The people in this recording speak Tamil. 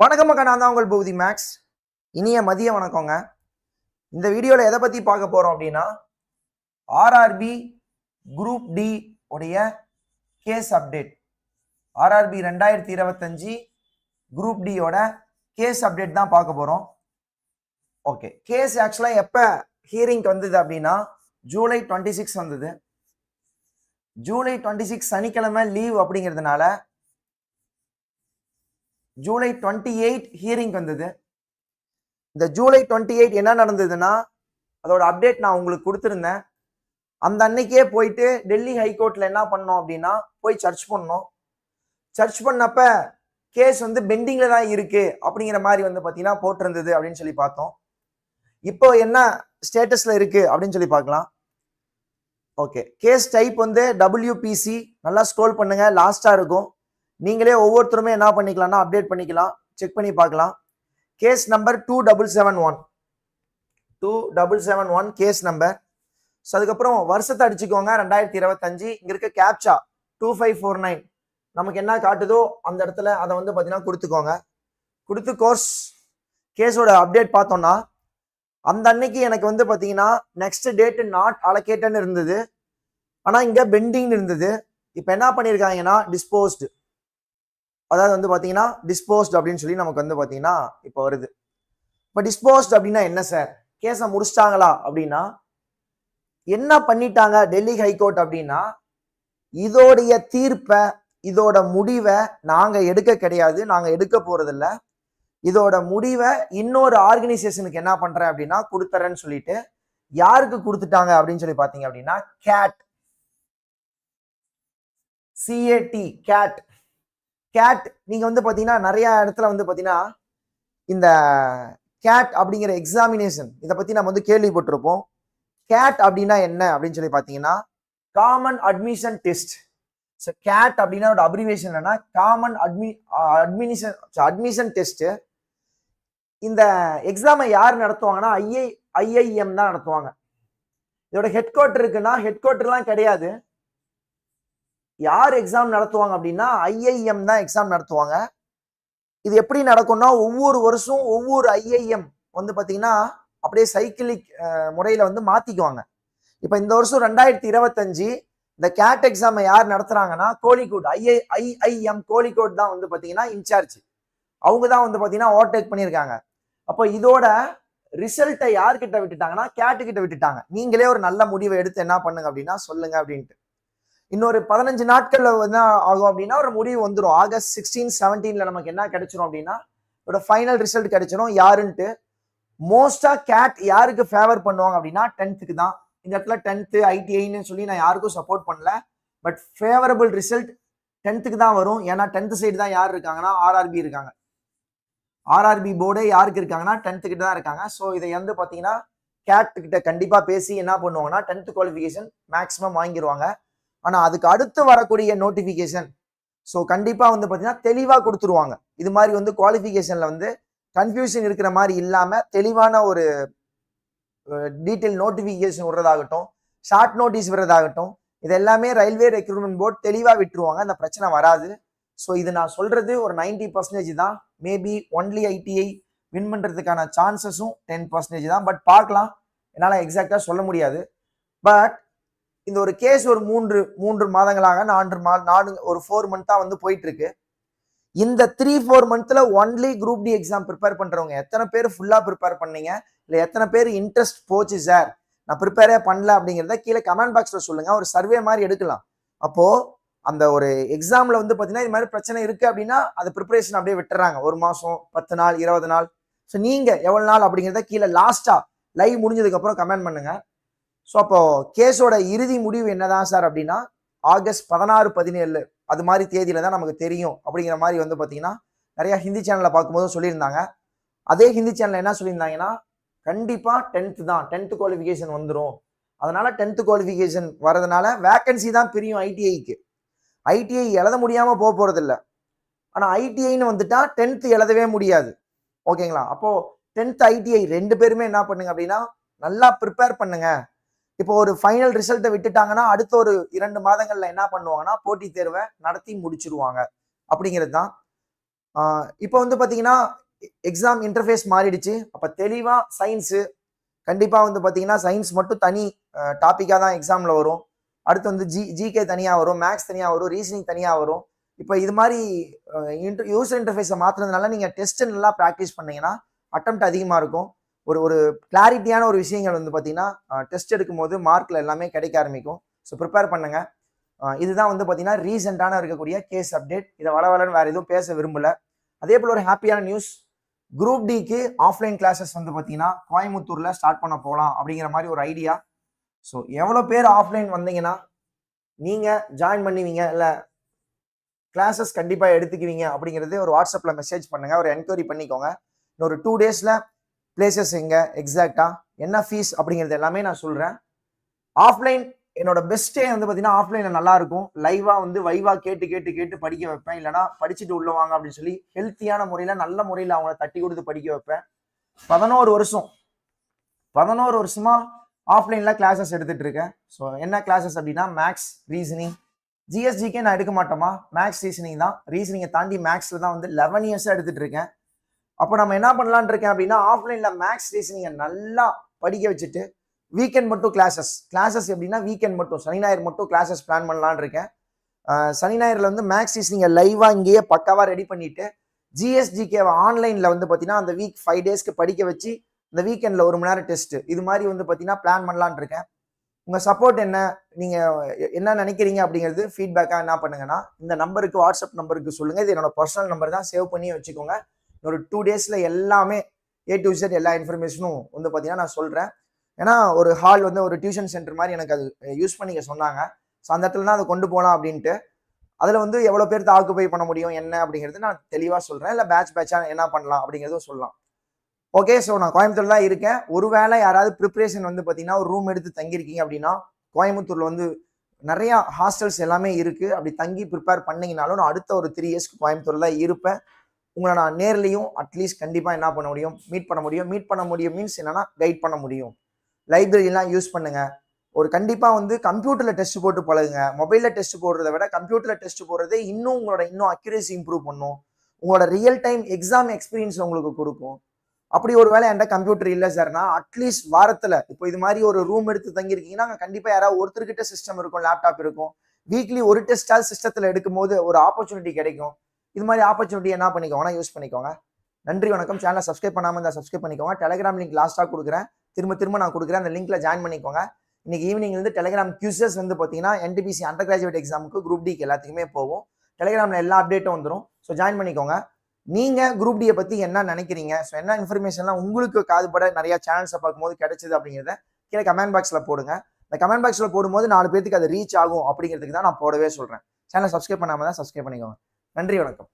வணக்கம் மக்கா நான் தான் உங்கள் பூதி மேக்ஸ். இனிய மதிய வணக்கங்க. இந்த வீடியோவில் எதை பற்றி பார்க்க போகிறோம் அப்படின்னா ஆர்ஆர்பி குரூப் டி உடைய கேஸ் அப்டேட் ஆர்ஆர்பி ரெண்டாயிரத்தி இருபத்தஞ்சி குரூப் டியோட கேஸ் அப்டேட் தான் பார்க்க போகிறோம் ஓகே கேஸ் ஆக்சுவலாக எப்போ ஹியரிங்க்கு வந்தது அப்படின்னா ஜூலை டுவெண்ட்டி சிக்ஸ் வந்தது. ஜூலை டுவெண்ட்டி சிக்ஸ் சனிக்கிழமை லீவ் அப்படிங்கிறதுனால ஜூலை டுவெண்ட்டி எயிட் ஹியரிங் வந்தது. இந்த ஜூலை டுவெண்ட்டி எயிட் என்ன நடந்ததுன்னா அதோட அப்டேட் நான் உங்களுக்கு கொடுத்துருந்தேன். அந்த அன்னைக்கே போயிட்டு டெல்லி ஹைகோர்ட்டில் என்ன பண்ணோம் அப்படின்னா போய் சர்ச் பண்ணோம். சர்ச் பண்ணப்ப கேஸ் வந்து பெண்டிங்கில் தான் இருக்குது அப்படிங்கிற மாதிரி வந்து பார்த்தீங்கன்னா போட்டிருந்தது அப்படின்னு சொல்லி பார்த்தோம். இப்போ என்ன ஸ்டேட்டஸில் இருக்குது அப்படின்னு சொல்லி பார்க்கலாம். ஓகே கேஸ் டைப் வந்து டபிள்யூபிசி நல்லா ஸ்க்ரோல் பண்ணுங்கள் லாஸ்ட்டாக இருக்கும். நீங்களே ஒவ்வொருத்தருமே என்ன பண்ணிக்கலாம்னா அப்டேட் பண்ணிக்கலாம் செக் பண்ணி பார்க்கலாம். Case number two double seven one two double seven one case number so அதுக்கப்புறம் வருஷத்தை அடிச்சுக்கோங்க ரெண்டாயிரத்தி இருபத்தஞ்சு. இங்கே இருக்க captcha two five four nine நமக்கு என்ன காட்டுதோ அந்த இடத்துல அதை வந்து பார்த்தீங்கன்னா கொடுத்துக்கோங்க. கொடுத்து கோர்ஸ் கேஸோட அப்டேட் பார்த்தோம்னா அந்த அன்னைக்கு எனக்கு வந்து பார்த்தீங்கன்னா நெக்ஸ்ட் டேட்டு நாட் அலகேட்டன்னு இருந்தது. ஆனால் இங்கே பெண்டிங்னு இருந்தது. இப்போ என்ன பண்ணியிருக்காங்கன்னா டிஸ்போஸ்டு அதாவது வந்து பார்த்தீங்கன்னா டிஸ்போஸ்ட் அப்படின்னு சொல்லி நமக்கு வந்து பார்த்தீங்கன்னா இப்போ வருது. இப்போ டிஸ்போஸ்ட் அப்படின்னா என்ன சார் கேஸை முடிச்சிட்டாங்களா அப்படின்னா என்ன பண்ணிட்டாங்க டெல்லி ஹைகோர்ட் அப்படின்னா இதோடைய தீர்ப்பை இதோட முடிவை நாங்கள் எடுக்க கிடையாது நாங்கள் எடுக்க போறதில்ல. இதோட முடிவை இன்னொரு ஆர்கனைசேஷனுக்கு என்ன பண்றேன் அப்படின்னா கொடுத்துறேன்னு சொல்லிட்டு யாருக்கு கொடுத்துட்டாங்க அப்படின்னு சொல்லி பார்த்தீங்க அப்படின்னா கேட் சிஏடி கேட் கேட் நீங்க வந்து பாத்தீங்கன்னா நிறைய இடத்துல வந்து பாத்தீங்கன்னா இந்த கேட் அப்படிங்கிற எக்ஸாமினேஷன் இதை பத்தி நம்ம வந்து கேள்விப்பட்டிருப்போம். கேட் அப்படின்னா என்ன அப்படின்னு சொல்லி பாத்தீங்கன்னா common admission test so CAT அப்படின்னா ஒரு அப்ரிவேஷன் என்னன்னா காமன் அட்மி அட்மினிஷன் அட்மிஷன் டெஸ்ட் இந்த எக்ஸாமை யார் நடத்துவாங்கன்னா ஐஐ ஐஐஎம் தான் நடத்துவாங்க. இதோட ஹெட் குவார்டர் இருக்குன்னா ஹெட் குவார்டர்லாம் கிடையாது. யார் எக்ஸாம் நடத்துவாங்க அப்படின்னா ஐஐஎம் தான் எக்ஸாம் நடத்துவாங்க. இது எப்படி நடக்கும்னா ஒவ்வொரு வருஷம் ஒவ்வொரு ஐஐஎம் வந்து பார்த்தீங்கன்னா அப்படியே சைக்கிளிக் முறையில் வந்து மாற்றிக்குவாங்க இப்போ இந்த வருஷம் ரெண்டாயிரத்தி இருபத்தஞ்சு இந்த கேட் எக்ஸாமை யார் நடத்துகிறாங்கன்னா கோழிக்கோட் ஐஐ ஐஐஎம் கோழிக்கோட் தான் வந்து பார்த்தீங்கன்னா இன்சார்ஜ் அவங்க தான் வந்து பார்த்தீங்கன்னா ஓவர்டேக் பண்ணியிருக்காங்க. அப்போ இதோட ரிசல்ட்டை யார்கிட்ட விட்டுட்டாங்கன்னா கேட்டு கிட்ட விட்டுட்டாங்க. நீங்களே ஒரு நல்ல முடிவை எடுத்து என்ன பண்ணுங்க அப்படின்னா சொல்லுங்க அப்படின்ட்டு. இன்னொரு பதினஞ்சு நாட்கள்ல என்ன ஆகும் அப்படின்னா ஒரு முடிவு வந்துடும் ஆகஸ்ட் சிக்ஸ்டீன் செவன்டீன்ல நமக்கு என்ன கிடைச்சிரும் அப்படின்னா இதோட ஃபைனல் ரிசல்ட் கிடைச்சிடும் யாருன்ட்டு மோஸ்டா கேட் யாருக்கு ஃபேவர் பண்ணுவாங்க அப்படின்னா டென்த்துக்கு தான். இந்த இடத்துல டென்த்து ஐடிஐன்னு சொல்லி நான் யாருக்கும் சப்போர்ட் பண்ணல. பட் ஃபேவரபிள் ரிசல்ட் டென்த்துக்கு தான் வரும். ஏன்னா டென்த் சைடு தான் யார் இருக்காங்கன்னா ஆர்ஆர்பி இருக்காங்க. ஆர்ஆர்பி போர்டே யாருக்கு இருக்காங்கன்னா டென்த்து கிட்ட தான் இருக்காங்க. ஸோ இதை வந்து பார்த்தீங்கன்னா கேட் கிட்ட கண்டிப்பாக பேசி என்ன பண்ணுவாங்கன்னா டென்த் குவாலிஃபிகேஷன் மேக்ஸிமம் வாங்கிடுவாங்க ஆனால் அதுக்கு அடுத்து வரக்கூடிய நோட்டிஃபிகேஷன் ஸோ கண்டிப்பாக வந்து பார்த்தீங்கன்னா தெளிவாக கொடுத்துருவாங்க. இது மாதிரி வந்து குவாலிஃபிகேஷனில் வந்து கன்ஃபியூஷன் இருக்கிற மாதிரி இல்லாமல் தெளிவான ஒரு டீட்டெயில் நோட்டிஃபிகேஷன் விடுறதாகட்டும் ஷார்ட் நோட்டீஸ் விடுறதாகட்டும் இது எல்லாமே ரயில்வே ரெக்ரூட்மெண்ட் போர்டு தெளிவாக விட்டுருவாங்க. அந்த பிரச்சனை வராது. ஸோ இது நான் சொல்கிறது ஒரு நைன்டி பர்சன்டேஜ் தான். மேபி ஒன்லி ஐடிஐ வின் பண்ணுறதுக்கான சான்சஸும் டென் பர்சன்டேஜ் தான். பட் பார்க்கலாம். என்னால் எக்ஸாக்டாக சொல்ல முடியாது. பட் இந்த ஒரு கேஸ் ஒரு மூன்று மூன்று மாதங்களாக நான்கு மா நாலு ஒரு ஃபோர் மந்த்தாக வந்து போயிட்டு இருக்கு இந்த த்ரீ ஃபோர் மந்த்தில் only group D exam prepare பண்ணுறவங்க எத்தனை பேர் ஃபுல்லாக ப்ரிப்பேர் பண்ணீங்க? இல்லை எத்தனை பேர் இன்ட்ரெஸ்ட் போச்சு சார் நான் ப்ரிப்பேரே பண்ணல அப்படிங்கிறத கீழே கமெண்ட் பாக்ஸில் சொல்லுங்கள் ஒரு சர்வே மாதிரி எடுக்கலாம். அப்போது அந்த ஒரு எக்ஸாமில் வந்து பார்த்தீங்கன்னா இது மாதிரி பிரச்சனை இருக்குது அப்படின்னா அது ப்ரிப்பரேஷன் அப்படியே விட்டுறாங்க. ஒரு மாதம் பத்து நாள் இருபது நாள். ஸோ நீங்கள் எவ்வளோ நாள் அப்படிங்கிறத கீழே லாஸ்ட்டாக லைவ் முடிஞ்சதுக்கப்புறம் கமெண்ட் பண்ணுங்கள் ஸோ அப்போ கேஸோட இறுதி முடிவு என்னதான் சார் அப்படின்னா ஆகஸ்ட் பதினாறு பதினேழு அது மாதிரி தேதியில தான் நமக்கு தெரியும் அப்படிங்கிற மாதிரி வந்து பார்த்தீங்கன்னா நிறைய ஹிந்தி சேனலில் பார்க்கும்போதும் சொல்லியிருந்தாங்க. அதே ஹிந்தி சேனல் என்ன சொல்லியிருந்தாங்கன்னா கண்டிப்பாக டென்த்து தான் டென்த்து குவாலிஃபிகேஷன் வந்துடும் அதனால டென்த்து குவாலிஃபிகேஷன் வரதுனால வேக்கன்சி தான் பிரியும் ஐடிஐக்கு ஐடிஐ எழுத முடியாமல் போக போகிறது இல்லை ஆனால் ஐடிஐன்னு வந்துட்டா டென்த்து எழுதவே முடியாது. ஓகேங்களா அப்போது டென்த் ஐடிஐ ரெண்டு பேருமே என்ன பண்ணுங்க அப்படின்னா நல்லா ப்ரிப்பேர் பண்ணுங்க. இப்போ ஒரு ஃபைனல் ரிசல்ட்டை விட்டுட்டாங்கன்னா அடுத்த ஒரு இரண்டு மாதங்கள்ல என்ன பண்ணுவாங்கன்னா போட்டித் தேர்வை நடத்தி முடிச்சிருவாங்க. அப்படிங்கிறது தான் இப்போ வந்து பார்த்தீங்கன்னா எக்ஸாம் இன்டர்ஃபேஸ் மாறிடுச்சு. அப்போ தெளிவாக சயின்ஸு கண்டிப்பாக வந்து பார்த்தீங்கன்னா சயின்ஸ் மட்டும் தனி டாப்பிக்காக தான் எக்ஸாமில் வரும். அடுத்து வந்து ஜி ஜிகே தனியாக வரும் மேக்ஸ் தனியாக வரும் ரீசனிங் தனியாக வரும். இப்போ இது மாதிரி இன்டர் யூசர் இன்டர்ஃபேஸை மாற்றுறதுனால நீங்கள் டெஸ்ட்டு நல்லா ப்ராக்டிஸ் பண்ணீங்கன்னா அட்டம் அதிகமாக இருக்கும். ஒரு ஒரு கிளாரிட்டியான ஒரு விஷயங்கள் வந்து பார்த்தீங்கன்னா டெஸ்ட் எடுக்கும்போது மார்க்கில் எல்லாமே கிடைக்க ஆரம்பிக்கும். ஸோ ப்ரிப்பேர் பண்ணுங்க. இதுதான் வந்து பார்த்தீங்கன்னா ரீசெண்டான இருக்கக்கூடிய கேஸ் அப்டேட் இதை வள வளன்னு வேறு எதுவும் பேச விரும்பல. அதே போல் ஒரு ஹாப்பியான நியூஸ் குரூப் டிக்கு ஆஃப்லைன் கிளாஸஸ் வந்து பார்த்தீங்கன்னா கோயம்புத்தூரில் ஸ்டார்ட் பண்ண போகலாம் அப்படிங்கிற மாதிரி ஒரு ஐடியா ஸோ எவ்வளோ பேர் ஆஃப்லைன் வந்தீங்கன்னா நீங்கள் ஜாயின் பண்ணுவீங்க இல்லை கிளாஸஸ் கண்டிப்பாக எடுத்துக்குவீங்க அப்படிங்கிறது ஒரு வாட்ஸ்அப்பில் மெசேஜ் பண்ணுங்கள் ஒரு என்கொயரி பண்ணிக்கோங்க. இன்னொரு டூ டேஸில் பிளேசஸ் எங்கே? எக்ஸாக்டாக என்ன ஃபீஸ் அப்படிங்கிறது எல்லாமே நான் சொல்கிறேன் ஆஃப்லைன் என்னோட பெஸ்ட்டே வந்து பார்த்தீங்கன்னா ஆஃப்லைனில் நல்லா இருக்கும். லைவாக வந்து வைவாக கேட்டு கேட்டு கேட்டு படிக்க வைப்பேன். இல்லைனா படிச்சுட்டு உள்ள வாங்க அப்படின்னு சொல்லி ஹெல்த்தியான முறையில் நல்ல முறையில் அவங்கள தட்டி கொடுத்து படிக்க வைப்பேன். பதினோரு வருஷம். பதினோரு வருஷமா ஆஃப்லைனில் கிளாஸஸ் எடுத்துகிட்டு இருக்கேன். ஸோ என்ன கிளாஸஸ் அப்படின்னா மேக்ஸ் ரீசனிங் ஜிஎஸ்டிக்கே நான் எடுக்க மாட்டோமா மேக்ஸ் ரீசனிங் தான். ரீசனிங்கை தாண்டி மேக்ஸில் தான் வந்து லெவன் இயர்ஸாக எடுத்துகிட்டு இருக்கேன். அப்போ நம்ம என்ன பண்ணலான்னு இருக்கேன் அப்படின்னா ஆஃப்லைனில் மேக்ஸ் ரீசனிங்கை நல்லா படிக்க வச்சுட்டு வீக்கெண்ட் மட்டும் கிளாஸஸ் கிளாஸஸ் எப்படின்னா வீக்கெண்ட் மட்டும் சனி ஞாயிறு மட்டும் கிளாஸஸ் பிளான் பண்ணலான்னு இருக்கேன். சனி ஞாயிறில் வந்து மேக்ஸ் ரீசனிங்கை லைவாக இங்கேயே பக்காவாக ரெடி பண்ணிட்டு ஜிஎஸ்டிகேவை ஆன்லைனில் வந்து பார்த்தீங்கன்னா அந்த வீக் ஃபைவ் டேஸ்க்கு படிக்க வச்சு இந்த வீக்கெண்டில் ஒரு மணி நேரம் டெஸ்ட்டு இது மாதிரி வந்து பார்த்தீங்கன்னா பிளான் பண்ணலான்னு இருக்கேன். உங்கள் சப்போர்ட் என்ன? நீங்கள் என்ன நினைக்கிறீங்க அப்படிங்கிறது ஃபீட்பேக்காக என்ன பண்ணுங்கன்னா இந்த நம்பருக்கு வாட்ஸ்அப் நம்பருக்கு சொல்லுங்கள் இது என்னோட பர்சனல் நம்பர் தான். சேவ் பண்ணி வச்சுக்கோங்க. ஒரு டூ டேஸில் எல்லாமே ஏ டு இசட் எல்லா இன்ஃபர்மேஷனும் வந்து பார்த்தீங்கன்னா நான் சொல்கிறேன் ஏன்னா ஒரு ஹால் வந்து ஒரு டியூஷன் சென்டர் மாதிரி எனக்கு அது யூஸ் பண்ணிக்க சொன்னாங்க. ஸோ அந்த இடத்துல தான் அதை கொண்டு போகலாம் அப்படின்ட்டு. அதில் வந்து எவ்வளோ பேர் ஆக்குபை பண்ண முடியும் என்ன அப்படிங்கிறது நான் தெளிவாக சொல்கிறேன் இல்லை பேட்ச் பேட்சாக என்ன பண்ணலாம் அப்படிங்கிறதும் சொல்லலாம். ஓகே ஸோ நான் கோயம்புத்தூரில் தான் இருக்கேன். ஒருவேளை யாராவது ப்ரிப்பரேஷன் வந்து பார்த்தீங்கன்னா ஒரு ரூம் எடுத்து தங்கியிருக்கீங்க அப்படின்னா கோயம்புத்தூரில் வந்து நிறையா ஹாஸ்டல்ஸ் எல்லாமே இருக்குது அப்படி தங்கி ப்ரிப்பேர் பண்ணிங்கனாலும் நான் அடுத்த ஒரு த்ரீ இயர்ஸ்க்கு கோயம்புத்தூரில் தான் இருப்பேன். உங்களை நான் நேர்லையும் அட்லீஸ்ட் கண்டிப்பாக என்ன பண்ண முடியும்? மீட் பண்ண முடியும். மீட் பண்ண முடியும் மீன்ஸ் என்னென்னா கைட் பண்ண முடியும். லைப்ரரிலாம் யூஸ் பண்ணுங்கள் ஒரு கண்டிப்பாக வந்து கம்ப்யூட்டரில் டெஸ்ட் போட்டு பழகுங்க. மொபைலில் டெஸ்ட் போடுறத விட கம்ப்யூட்டரில் டெஸ்ட் போடுறதே இன்னும் உங்களோட இன்னும் அக்யூரேசி இம்ப்ரூவ் பண்ணும். உங்களோட ரியல் டைம் எக்ஸாம் எக்ஸ்பீரியன்ஸ் உங்களுக்கு கொடுக்கும். அப்படி ஒரு வேலை என்கிட்ட கம்ப்யூட்டர் இல்லை சார்னா அட்லீஸ்ட் வாரத்தில் இப்போ இது மாதிரி ஒரு ரூம் எடுத்து தங்கியிருக்கீங்கன்னா அங்கே கண்டிப்பாக யாராவது ஒருத்தர்கிட்ட சிஸ்டம் இருக்கும் லேப்டாப் இருக்கும். வீக்லி ஒரு டெஸ்டால் சிஸ்டத்தில் எடுக்கும்போது ஒரு ஆப்பர்ச்சுனிட்டி கிடைக்கும். இது மாதிரி ஆப்பர்ச்சுனிட்டி என்ன பண்ணிக்கோங்கன்னா யூஸ் பண்ணிக்கோங்க. நன்றி வணக்கம். சேனலை சப்ஸ்கிரைப் பண்ணாமல் இருந்தால் சப்ஸ்கிரைப் பண்ணிக்கோங்க. டெலிகிராம் லிங்க் லாஸ்ட்டாக கொடுக்குறேன். திரும்ப திரும்ப நான் கொடுக்குறேன். அந்த லிங்க்ல ஜாயின் பண்ணிக்கோங்க. இன்னைக்கு ஈவினிங் வந்து டெலிகிராம் கியூசஸ் வந்து பார்த்தீங்கன்னா என்டிபிசி அண்டர் கிராஜுவேட் எக்ஸாமுக்கு குரூப் டிக்கு எல்லாத்துக்குமே போகும். டெலிகிராமில் எல்லா அப்டேட்டும் வந்துடும் ஸோ ஜாயின் பண்ணிக்கோங்க. நீங்கள் குரூப் டியை பற்றி என்ன நினைக்கிறீங்க? ஸோ என்ன இன்ஃபர்மேஷன்லாம் உங்களுக்கு காதுபட நிறைய சேனல்ஸை பார்க்கும்போது கிடைச்சது அப்படிங்கிறத கீழே கமெண்ட் பாக்ஸில் போடுங்க. இந்த கமெண்ட் பாக்ஸில் போடும்போது நாலு பேருக்கு அது ரீச் ஆகும் அப்படிங்கிறதுக்கு தான் நான் போடவே சொல்கிறேன் சேனல் சப்ஸ்கிரைப் பண்ணாம தான் சப்ஸ்கிரைப் பண்ணிக்கோங்க. நன்றி வணக்கம்.